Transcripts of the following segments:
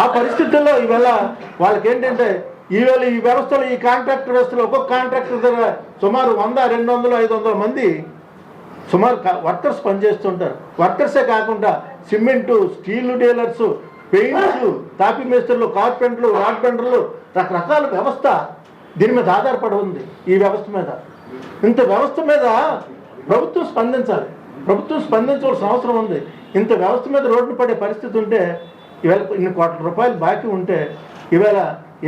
ఆ పరిస్థితుల్లో ఈవేళ వాళ్ళకి ఏంటంటే ఈవేళ ఈ వ్యవస్థలో ఈ కాంట్రాక్టర్ వ్యవస్థలో ఒక్కొక్క కాంట్రాక్టర్ దగ్గర సుమారు వంద రెండు వందలు ఐదు వందల మంది సుమారు వర్కర్స్ పనిచేస్తుంటారు. వర్కర్సే కాకుండా సిమెంటు స్టీల్ డీలర్స్ పెయింట్స్ తాపీ మేస్త్రులు కార్పెంటర్లు రాడ్ బెండర్లు రకరకాల వ్యవస్థ దీని మీద ఆధారపడి ఉంది ఈ వ్యవస్థ మీద. ఇంత వ్యవస్థ మీద ప్రభుత్వం స్పందించాలి. ప్రభుత్వం స్పందించవలసిన అవసరం ఉంది. ఇంత వ్యవస్థ మీద రోడ్డు పడే పరిస్థితి ఉంటే ఈవేళ ఇన్ని కోట్ల రూపాయలు బాకీ ఉంటే ఈవేళ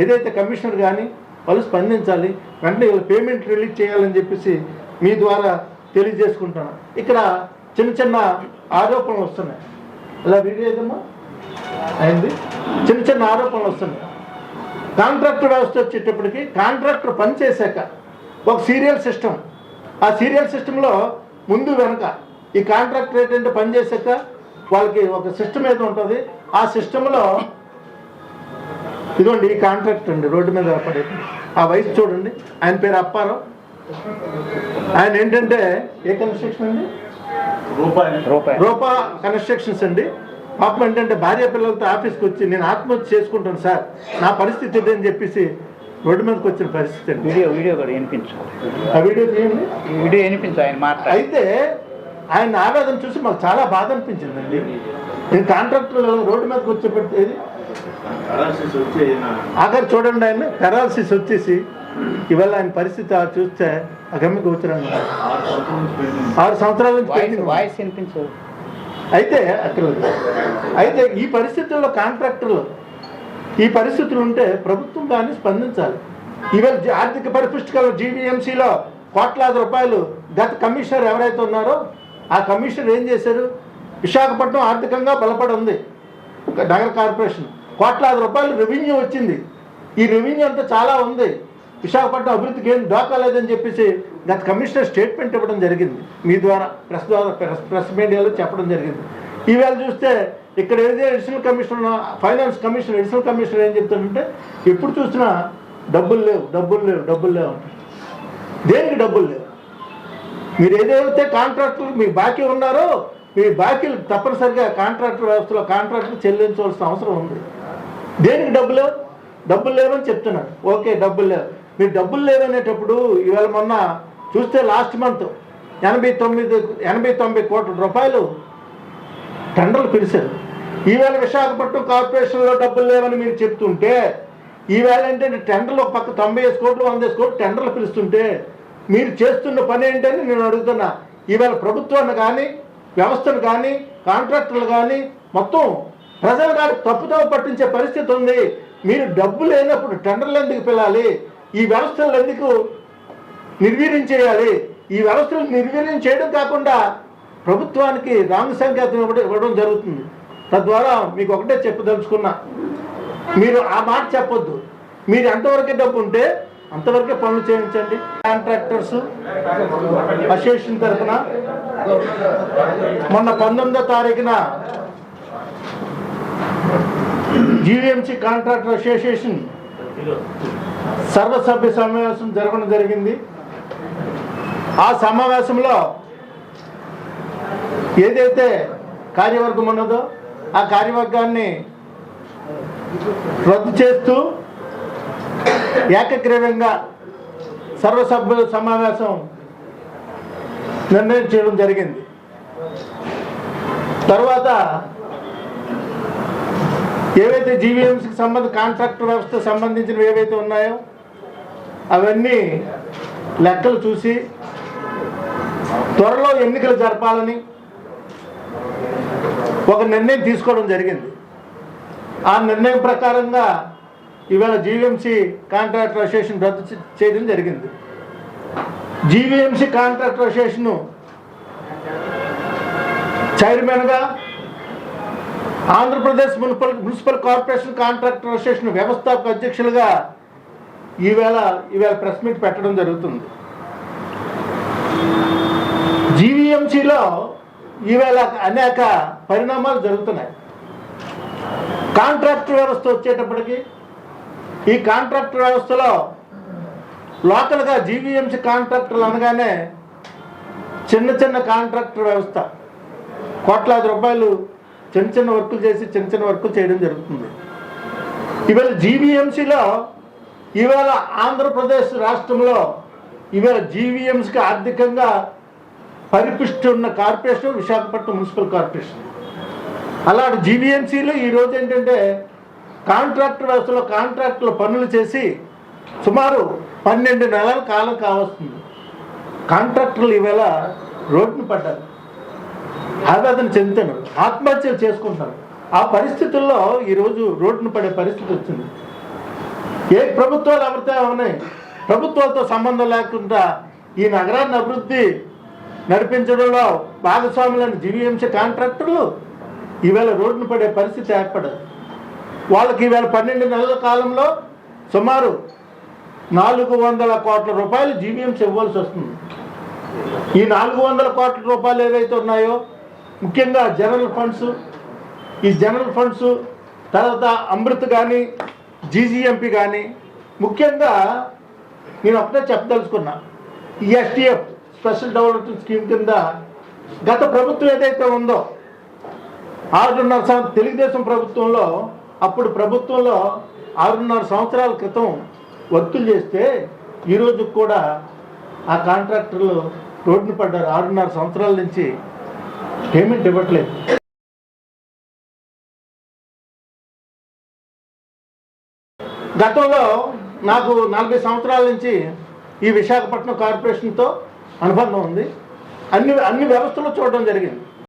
ఏదైతే కమిషనర్ కానీ వాళ్ళు స్పందించాలి వెంటనే వీళ్ళ పేమెంట్ రిలీజ్ చేయాలని చెప్పేసి మీ ద్వారా తెలియజేసుకుంటాను ఇక్కడ చిన్న చిన్న ఆరోపణలు వస్తున్నాయి. ఇలా వీడియో ఏదమ్మా? అయింది. చిన్న చిన్న ఆరోపణలు వస్తున్నాయి. కాంట్రాక్టర్ వ్యవస్థ వచ్చేటప్పటికి కాంట్రాక్టర్ పనిచేశాక ఒక సీరియల్ సిస్టమ్. ఆ సీరియల్ సిస్టంలో ముందు వెనక ఈ కాంట్రాక్టర్ ఏంటంటే పనిచేశాక వాళ్ళకి ఒక సిస్టమ్ ఏదో ఉంటుంది. ఆ సిస్టంలో ఇదిగోండి ఈ కాంట్రాక్ట్ అండి రోడ్డు మీద పడేది ఆ వయసు చూడండి ఆయన పేరు అప్పారావు. ఆయన ఏంటంటే ఏ కన్స్ట్రక్షన్ అండి? రూపాయి. రూపా కన్స్ట్రక్షన్స్ అండి. పాపం ఏంటంటే భార్య పిల్లలతో ఆఫీస్కి వచ్చి నేను ఆత్మహత్య చేసుకుంటాను సార్ నా పరిస్థితి ఇది అని చెప్పేసి రోడ్డు మీదకి వచ్చిన పరిస్థితి అండి. వీడియో వీడియో కూడా వినిపించు ఆ వీడియో తీయండి ఈ వీడియో వినిపించు ఆయన మాట్లాడి అయితే ఆయన ఆవేదన చూసి మాకు చాలా బాధ అనిపించిందండి. నేను కాంట్రాక్టర్ రోడ్డు మీదకి వచ్చేపెట్టేది ఆఖరి చూడండి ఆయన పెరాలసిస్ వచ్చేసి ఇవాళ ఆయన పరిస్థితి చూస్తే ఆ గమ్మి కూర్చున్నాను ఆరు సంవత్సరాల నుంచి వాయిస్ పెండింగ్ ఉంది. వాయిస్ వినిపించు. అయితే అక్కడ అయితే ఈ పరిస్థితుల్లో కాంట్రాక్టర్లు ఈ పరిస్థితులు ఉంటే ప్రభుత్వం దాన్ని స్పందించాలి. ఈవేళ జ- ఆర్థిక పరిపుష్టికల జీవీఎంసీలో కోట్లాది రూపాయలు గత కమిషనర్ ఎవరైతే ఉన్నారో ఆ కమిషనర్ ఏం చేశారు? విశాఖపట్నం ఆర్థికంగా బలపడి ఉంది నగర కార్పొరేషన్. కోట్లాది రూపాయలు రెవెన్యూ వచ్చింది. ఈ రెవెన్యూ అంతా చాలా ఉంది. విశాఖపట్నం అభివృద్ధికి ఏం డోకా లేదని చెప్పేసి గత కమిషనర్ స్టేట్మెంట్ ఇవ్వడం జరిగింది. మీ ద్వారా ప్రెస్ ద్వారా ప్రెస్ ప్రెస్ మీడియాలో చెప్పడం జరిగింది. ఈవేళ చూస్తే ఇక్కడ ఏదైతే additional commissioner finance commissioner additional commissioner ఏం చెప్తాడంటే ఎప్పుడు చూసినా డబ్బులు లేవు డబ్బులు లేవు డబ్బులు లేవు దేనికి డబ్బులు లేవు? మీరు ఏదైతే కాంట్రాక్టులు మీ బాకీ ఉన్నారో మీ బాకీలు తప్పనిసరిగా కాంట్రాక్టర్ వ్యవస్థలో కాంట్రాక్టులు చెల్లించవలసిన అవసరం ఉంది. దేనికి డబ్బులు లేవు? డబ్బులు లేవని చెప్తున్నాడు. ఓకే డబ్బులు లేవు. మీరు డబ్బులు లేవనేటప్పుడు ఇవాళ మొన్న చూస్తే లాస్ట్ మంత్ ఎనభై తొమ్మిది ఎనభై తొంభై కోట్ల రూపాయలు టెండర్లు పిలిచారు. ఈవేళ విశాఖపట్నం కార్పొరేషన్లో డబ్బులు లేవని మీరు చెప్తుంటే ఈవేళ ఏంటంటే టెండర్లు ఒక పక్క తొంభై ఐదు కోట్లు వంద ఐదు కోట్లు టెండర్లు పిలుస్తుంటే మీరు చేస్తున్న పని ఏంటని నేను అడుగుతున్నా. ఈవేళ ప్రభుత్వాన్ని కానీ వ్యవస్థలు కానీ కాంట్రాక్టర్లు కానీ మొత్తం ప్రజలు కానీ తప్పుతో పట్టించే పరిస్థితి ఉంది. మీరు డబ్బు లేనప్పుడు టెండర్లు ఎందుకు పిలాలి? ఈ వ్యవస్థలు ఎందుకు నిర్వీర్యం చేయాలి? ఈ వ్యవస్థలు నిర్వీర్యం చేయడం కాకుండా ప్రభుత్వానికి రాంగ్ సంకేతం ఇవ్వడం ఇవ్వడం జరుగుతుంది. తద్వారా మీకు ఒకటే చెప్పదలుచుకున్నా. మీరు ఆ మాట చెప్పొద్దు. మీరు ఎంతవరకే డబ్బు ఉంటే అంతవరకే పనులు చేయించండి. కాంట్రాక్టర్స్ అసోసియేషన్ తరఫున మొన్న పంతొమ్మిదో తారీఖున జీవీఎంసీ కాంట్రాక్టర్ అసోసియేషన్ సర్వసభ్య సమావేశం జరగడం జరిగింది. ఆ సమావేశంలో ఏదైతే కార్యవర్గం ఉన్నదో ఆ కార్యవర్గాన్ని రద్దు చేస్తూ ఏకగ్రీవంగా సర్వసభ్యుల సమావేశం నిర్ణయం చేయడం జరిగింది. తర్వాత ఏవైతే జీవీఎంసీకి సంబంధ కాంట్రాక్ట్ వ్యవస్థ సంబంధించినవి ఏవైతే ఉన్నాయో అవన్నీ లెక్కలు చూసి త్వరలో ఎన్నికలు జరపాలని ఒక నిర్ణయం తీసుకోవడం జరిగింది. ఆ నిర్ణయం ప్రకారంగా ఇవాళ జీవీఎంసీ కాంట్రాక్టర్ అసోసియేషన్ రద్దు చేయడం జరిగింది. జీవీఎంసీ కాంట్రాక్ట్ అసోసియేషన్ చైర్మన్గా Andhra Pradesh municipal municipal corporation contractor association వ్యవస్థాపక అధ్యక్షులుగా ఈవేళ ఈవేళ ప్రెస్ మీట్ పెట్టడం జరుగుతుంది. జీవీఎంసీలో ఈవేళ అనేక పరిణామాలు జరుగుతున్నాయి. కాంట్రాక్ట్ వ్యవస్థ వచ్చేటప్పటికి ఈ కాంట్రాక్ట్ వ్యవస్థలో లోకల్గా జీవీఎంసీ కాంట్రాక్టర్లు అనగానే చిన్న చిన్న కాంట్రాక్టర్ వ్యవస్థ. కోట్లాది రూపాయలు చిన్న చిన్న వర్కులు చేసి చిన్న చిన్న వర్కులు చేయడం జరుగుతుంది. ఇవాళ జీవీఎంసీలో ఇవాళ ఆంధ్రప్రదేశ్ రాష్ట్రంలో ఇవాళ జీవీఎంసీకి ఆర్థికంగా పరిపుష్టి ఉన్న కార్పొరేషన్ విశాఖపట్నం మున్సిపల్ కార్పొరేషన్. అలాంటి జీవీఎంసీలో ఈరోజు ఏంటంటే కాంట్రాక్టర్ వ్యవస్థలో కాంట్రాక్టులు పనులు చేసి సుమారు పన్నెండు నెలల కాలం కావస్తుంది. కాంట్రాక్టర్లు ఈవేళ రోడ్డును పడ్డారు. ఆవేదన చెందుతాడు ఆత్మహత్యలు చేసుకుంటారు ఆ పరిస్థితుల్లో ఈరోజు రోడ్డును పడే పరిస్థితి వచ్చింది. ఏ ప్రభుత్వాలు ఎవరితో ఉన్నాయి? ప్రభుత్వాలతో సంబంధం లేకుండా ఈ నగరాన్ని అభివృద్ధి నడిపించడంలో భాగస్వాములైన జీవీఎంసీ కాంట్రాక్టర్లు ఈవేళ రోడ్డును పడే పరిస్థితి ఏర్పడదు. వాళ్ళకి ఈవేళ పన్నెండు నెలల కాలంలో సుమారు నాలుగు వందల కోట్ల రూపాయలు జీవీఎంస్ ఇవ్వాల్సి వస్తుంది. ఈ నాలుగు వందల కోట్ల రూపాయలు ఏవైతే ఉన్నాయో ముఖ్యంగా జనరల్ ఫండ్స్ ఈ జనరల్ ఫండ్స్ తర్వాత అమృత్ కానీ జీజీఎంపీ కానీ ముఖ్యంగా నేను ఒకటే చెప్పదలుచుకున్నా. ఈ ఎస్టీఎఫ్ స్పెషల్ డెవలప్మెంట్ స్కీమ్ కింద గత ప్రభుత్వం ఏదైతే ఉందో ఆరున్నర సంవత్సరం తెలుగుదేశం ప్రభుత్వంలో అప్పుడు ప్రభుత్వంలో ఆరున్నర సంవత్సరాల క్రితం వత్తులు చేస్తే ఈరోజు కూడా ఆ కాంట్రాక్టర్లు రోడ్డును పడ్డారు ఆరున్నర సంవత్సరాల నుంచి పేమెంట్ ఇవ్వట్లేదు. గతంలో నాకు నలభై సంవత్సరాల నుంచి ఈ విశాఖపట్నం కార్పొరేషన్తో అనుబంధం ఉంది. అన్ని అన్ని వ్యవస్థలు చూడడం జరిగింది.